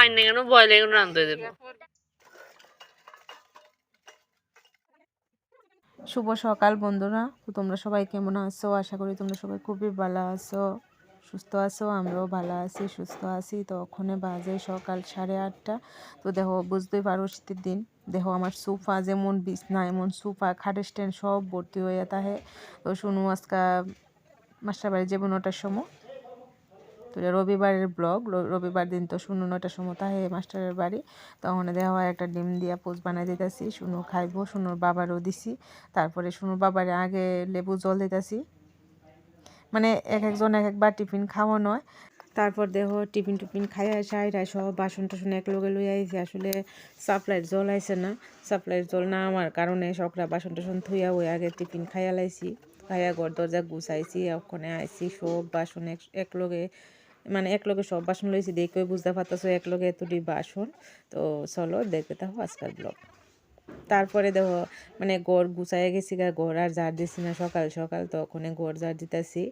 আইনে কেন রান্ধতে দেবো শুভ সকাল বন্ধুরা। তো তোমরা সবাই কেমন আছো? আশা করি তোমরা সবাই খুবই ভালো আছো সুস্থ আছো আমরাও ভালো আছি সুস্থ আছি। তো ওখানে বাজে সকাল সাড়ে আটটা। তো দেখো বুঝতেই পারো শীতের দিন। দেখো আমার সোফা যেমন বিছনা এমন সোফা খাটের স্ট্যান্ড সব ভর্তি হয়ে থাকে তো শুনু আজকা মাস্টার বাড়ি যাব নটার সময়। তো রবিবারের ব্লগ রবিবার দিন তো শুনু নটার সময় তাহে মাস্টারের বাড়ি। তখন দেওয়া হয় একটা ডিম দিয়া পোস্ট বানাই দিতেছি, শুনু খাইবো, শুনুর বাবারও দিছি। তারপরে শুনুর বাবারে আগে লেবু জল দিতেছি। মানে এক একজন এক একবার টিফিন খাওয়ানো হয় তারপর দেহ টিফিন টিফিন খাইয়া সাইরা সব বাসন টাসন এক লগে লই আইছি। আসলে সাপ্লাইয়ের জল আইছে না। সাপ্লাইয়ের জল না আমার কারণে সকরা বাসন টাসন থুইয়া ওই আগে টিফিন খাইয়া লাইছি। খাইয়া ঘর দরজা গুছাইছি, ওখানে আইছি, সব বাসন এক লগে মানে এক লগে সব বাসন লইছি, দেখে বুঝতে পারতেছো এক লগে এতটি বাসন। তো চলো দেখতে থাকো আজকাল ব্লগ তারপরে দেখো মানে গড় গুছাইয়া গেছি গা গড় আর ঝাড় দিছি না সকাল সকাল, তো ওখানে গড় ঝাড় দিতেছি।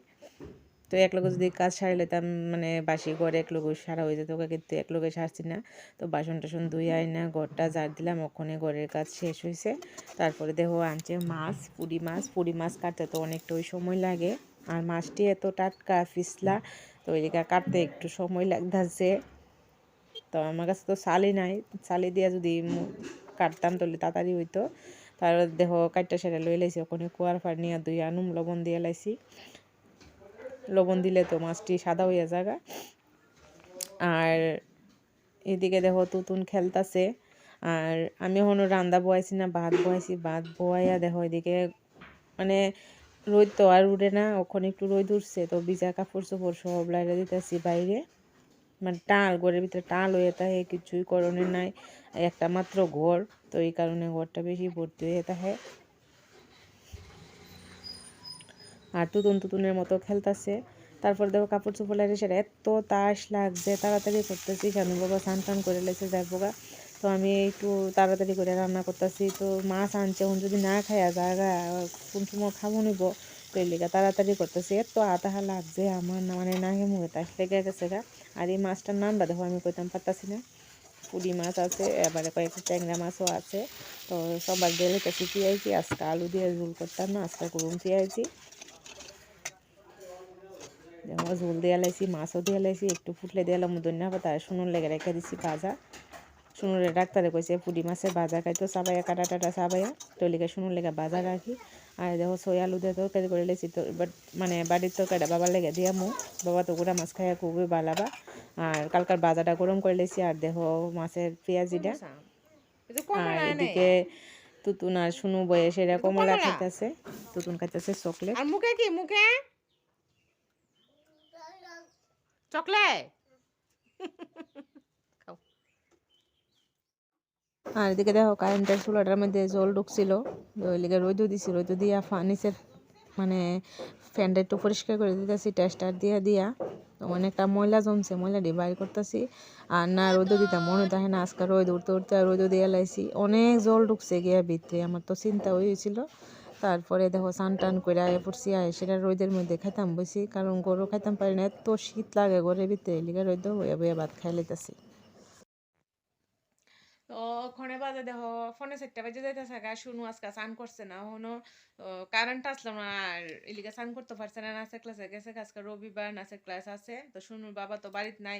তো এক লোকে যদি কাজ সারি লইতাম মানে বাসি ঘর এক লোক সারা হয়ে যেত ওকে কিন্তু এক লোকে সারছি না। তো বাসন টাসন ধুই আই না, ঘরটা ঝাড় দিলাম, ওখানে ঘরের কাজ শেষ হয়েছে তারপরে দেখো আনছে মাছ পুরি মাছ পুরি মাছ কাটতে তো অনেকটা ওই সময় লাগে। আর মাছটি এত টাটকা ফিসলা তো ওইদিকে কাটতে একটু সময় লাগতেছে। তো আমার কাছে তো শালি নাই। শালি দিয়া যদি কাটতাম তাহলে তাড়াতাড়ি হইতো। তার দেহ কাটটা সেটা লই লাইছি। ওখানে কুয়ার ফার নিয়ে দুই আনুম লবণ দিয়ে লাইছি। লবণ দিলে তো মাছটি সাদা হইয়া জায়গা আর এদিকে দেখো তুতুন খেলতাছে। আর আমি এখনও রান্দা বয়াইছি না, ভাত বয়াইছি। ভাত বয়াইয়া দেখো এদিকে মানে রোদ তো আর উঠে না, ওখানে একটু রোদ উঠছে, তো ভিজা কাপড় চোপড় সব লাইরে দিতেছি বাইরে। মানে টাল, ঘরের ভিতরে টাল হয়ে থাকে, কিছুই করণের নাই, একটা মাত্র ঘর, তো এই কারণে ঘরটা বেশি ভর্তি হয়ে থাকে। আর তুতুন তুতুনের মতো খেলতেছে। তারপর দেখো কাপড় চোপড় লাগে সেটা এত তাস লাগছে, তাড়াতাড়ি করতেছি শানু বাবা স্নান টান করে লেছে যাই বোগা তো আমি একটু তাড়াতাড়ি করে রান্না করতেছি। তো মাছ আনছে, এখন যদি না খাইয়া জায়গা কোন সময় খাব নিব? তো এই লেগে তাড়াতাড়ি করতেছি। এত আতাহা লাগছে আমার না মানে না মুখে তাস লেগে গেছে গা। আর এই মাছটার নামটা দেখো আমি কইতাম পারতাছি না। পুরি মাছ আছে, এবারে কয়েকটা ট্যাংরা মাছও আছে। তো সবার দিয়ে লেতেছি পেঁয়াজি, আজকে আলু দিয়ে ঝুল করতাম না, আজকে করুন পেঁয়াজি। যেমন ঝোল দিয়ে লাইছি, মাছও দিয়ে লাইছি, একটু ফুটলে দিয়ে এলাম ধন্যা পাতা শুনুন লেগে রেখে দিছি ভাজা। শুনুরে ডাক্তারে কইছে পুরি মাছের ভাজা খাইতো সাবাইয়া কাটা টাটা সাবাইয়া তো লিখে শুনুন লেগে ভাজা রাখি। আর দেখো সই আলু দিয়ে তরকারি করে লেছি তো বাট মানে বাড়ির তরকারিটা বাবার লেগে দিয়া মু। বাবা তো গোটা মাছ খাইয়া খুবই ভালাবা আর কালকার ভাজাটা গরম করে লেছি আর দেখো মাছের পেঁয়াজিটা। আর এদিকে তুতুন আর শুনু বয়স এরা কমলা? খাইতেছে। তুতুন খাইতেছে চকলেট। আর মুখে কি মুখে? চকলেট? আর এদিকে দেখো কারেন্টের চুলাটার মধ্যে জল ঢুকছিল। ওই লিগে রোদও দিছি রোদ দিয়া ফার্নিচের মানে ফ্যানটা একটু পরিষ্কার করে দিতেছি টেস্টার দিয়া দিয়া। তো অনেকটা ময়লা জমছে, ময়লাটি বাইর করতেছি। আর না রোদও দিতাম মনে থাকে না, আজকে রোদ উঠতে উঠতে রোদও দিয়ে লাইছি অনেক জল ঢুকছে গিয়া ভিতরে, আমার তো চিন্তা হয়েছিল। তারপরে দেখো স্নান টান করে আয় পড়ছি, আয় সেটা রোদের মধ্যে খাইতাম বসি কারণ গরু খাইতাম পারি না, এত শীত লাগে ঘরের ভিতরে লিগে রোদ বইয়া বইয়া ভাত খাই লাইতেছি। তো ওখানে বাজে দেখো ফোনে সেটটা বাজে যাইতেছে, গা শুনু, আজকে স্নান করছে না হনো কারেন্ট আসলো না, আর এলিগে স্নান করতে পারছে না, নাচের ক্লাসে গেছে আজকে রবিবার নাচের ক্লাস আছে, তো শুনুর বাবা তো বাড়িতে নাই,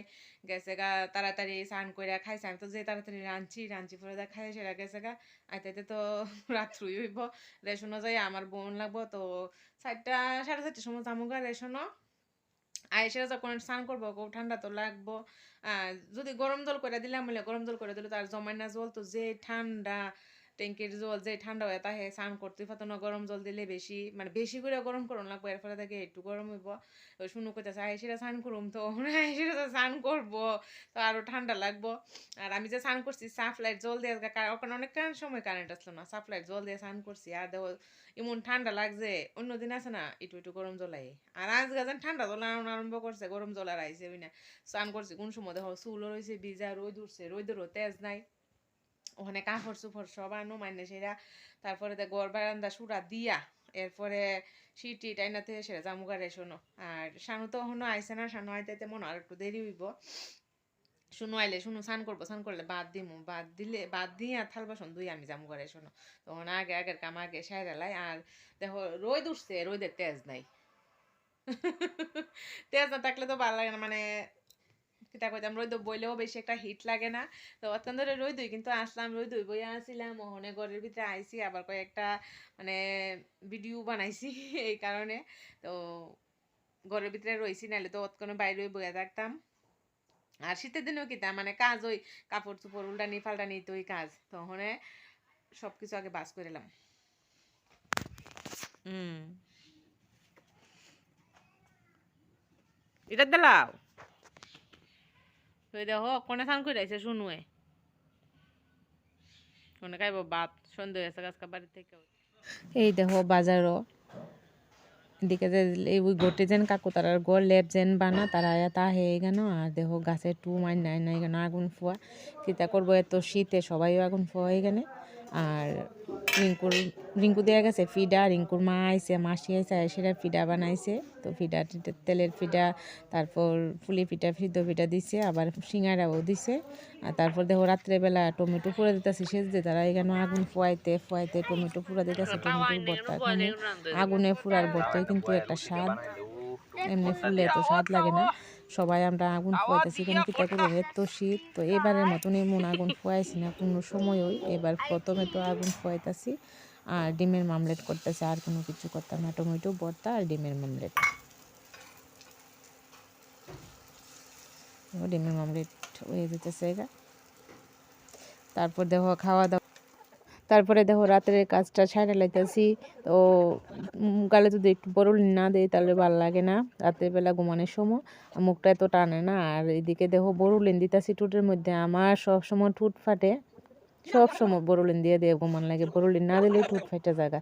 গেছে গা তাড়াতাড়ি স্নান করে খাইছে, আমি তো যে তাড়াতাড়ি রাঁধছি রাঁধছি পরে দা খাই সেটা গেছে গা, আইতে তো রাত্রই হইব, রেশনও যাই আমার বোন লাগবো, তো চারটা, সাড়ে চারটার সময় যাব গা, রেশনও। আইসে যখন স্নান করব খুব ঠান্ডা তো লাগবো। যদি গরম জল করে দিলাম, বলে গরম জল করে দিলে তার জমায় না জল, তো যে ঠান্ডা ট্যাঙ্কির জল যে ঠান্ডা হয়ে তাহে স্নান করতে পারতো না গরম জল দিলে বেশি মানে বেশি করে গরম করুন লাগবো, এর ফলে থেকে একটু গরম হইব। শুনু কইতেছে আইসিরা স্নান করুম তো। আইসিরা তো স্নান করব। তো আরও ঠান্ডা লাগবো। আর আমি যে স্নান করছি সাপ্লাইয়ের জল দিয়ে ওখানে অনেক কারণ সময় কারেন্ট আসলো না সাপ্লাইয়ের জল দিয়ে স্নান করছি। আর দেখো এমন ঠান্ডা লাগছে, অন্যদিন আছে না, একটু একটু গরম জল আই আর আজ গাছেন ঠান্ডা জল আরম্ভ করছে, গরম জল আর আইসে ওই না। স্নান করছি, কোন সময় দেখো চুলও রয়েছে ভিজা, রোদ উঠছে রোদেরও তেজ নাই। ওখানে কাপড় চোপড় সব আনো মানে সেরা। তারপরে দেখ গড় বারান্দা সুরা দিয়া, এরপরে সিটি টাইনাতে সেরা জামুগারে শোনো। আর শানু তো এখনও আইসে না, শানু আইতে মনে আর একটু দেরি হইব। শুনু, আইলে শুনু, স্নান করব, স্নান করলে বাদ দিমু। বাদ দিলে, বাদ দিয়ে আর থাল বাসন দুই আমি জামু করে শোনো। তখন আগে, আগের কাম আগে সাইরালাই আর দেখো, রোদ উঠছে রোদের তেজ নাই। তেজ না থাকলে তো ভালো লাগে না মানে কিতা কইতাম রোদ বইলেও বেশি একটা হিট লাগে না। তো অত্যন্ত রোদ দই কিন্তু আসলাম রোদ দই বইয়া আসছিলাম ওখানে ঘরের ভিতরে আইসি আবার কয়েকটা মানে ভিডিও বানাইছি এই কারণে। তো ঘরের ভিতরে রইছি নাহলে তো অতক্ষণে বাইরে বইয়া থাকতাম। আর শীতের দিনেও কিতা মানে কাজ ওই কাপড় চোপড় উল্টানি পাল্টানি তো ওই কাজ, তখন সব কিছু আগে বাস করে এলাম। হুম। এটা দিলাও তুই দেখো কোনে স্নান করে আইছে শুনুয়ে কোনে খাইব ভাত সন্ধ্যে হয়েছে গাছকা বাড়ি থেকে এই দেখো বাজারও দিকে যে ওই গোটে যেন কাকু তারার গো লেপ যেন বানা তারা তা হয়ে গেন আর দেখো, গাছে টু মাইন নাই নাই কেন, আগুন ফুয়া কিতা করব এত শীতে সবাই আগুন ফুয়া হয়ে গেলে আর রিঙ্কুর রিঙ্কু দেওয়া গেছে ফিডা, রিঙ্কুর মা আইসে মাসি আইছে সেটা ফিডা বানাইছে। তো ফিডা, তেলের ফিডা, তারপর ফুলি পিঠা সিদ্ধ পিঠা দিছে, আবার সিঙ্গারাও দিছে। আর তারপর দেখো রাত্রেবেলা টমেটো পুরা দিতেছে সেজতে তারা এখানে আগুন ফুয়াইতে ফুয়াইতে টমেটো পুরা দিতেছে, টমেটোর ভর্তা আগুনে ফুরার ভর্তাই কিন্তু একটা স্বাদ, এমনি ফুলে তো স্বাদ লাগে না। সবাই আমরা আগুন ফুয়াইতেছি কেন কিতা করব এত শীত তো এবারের মতন এমন আগুন ফুয়াইছি না কোনো সময়ই। এবার প্রথমে তো আগুন ফুয়াইতেছি আর ডিমের মামলেট করতেছে আর কোনো কিছু করতাম না। টমেটো ভর্তা আর ডিমের মামলেট। ডিমের মামলেট হয়ে যেতেছে এটা তারপর দেখো খাওয়া দাওয়া তারপরে দেখো রাতের কাজটা ছাড়া লাইতেছি, তো গালে যদি একটু বরল না দেয় তাহলে ভালো লাগে না। রাতের বেলা ঘুমানোর সময় মুখটা এত টানে না, আর এদিকে দেখো বরুলিন দিতাছি ঠোঁটের মধ্যে, আমার সব সময় ঠুট ফাটে। সব সময় বরুলিন দিয়ে দিয়ে ঘুমান লাগে বরুলিন না দিলে ঠুট ফাইটা জায়গা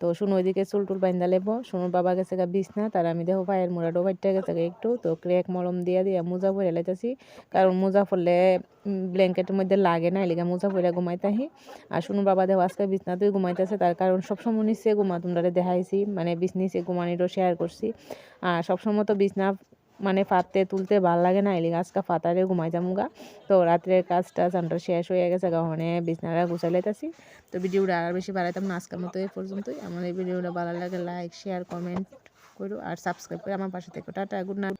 তো শুনো ওইদিকে চুল টুল বাইন্দা লেবো, শুনুর বাবা গেছে গা বিছনা, তার আমি দেখো পায়ের মুড়াটো ফাইটা গেছে গা একটু, তো ক্রেক মলম দিয়ে দিয়ে মোজা পরে লাইতেছি, কারণ মোজা পরলে ব্ল্যাঙ্কেটের মধ্যে লাগে না, এলিগা মোজা পরে ঘুমাইতাহি। আর শুনু বাবা দেখো আজকে বিছনাতেই ঘুমাইতেছে, তার কারণ সবসময় নিচে ঘুমা তোমরা দেখাইছি মানে বিছ, নিচে ঘুমানিরও শেয়ার করছি। আর সবসময় তো বিছনা মানে ফাতে তুলতে ভালো লাগে না, এলিগা আজকে ফাতারে ঘুমাই যামুগা। তো রাত্রের কাজ টাজ আমরা শেষ হয়ে গেছে, গহনে বিছনারা গুছাই লাইতেছি। তো ভিডিওটা আর বেশি বাড়াইতাম না, আজকের মতো এই পর্যন্তই। আমার এই ভিডিওটা ভালো লাগে লাইক শেয়ার কমেন্ট করো, আর সাবস্ক্রাইব করে আমার পাশে থেকে। Tata good night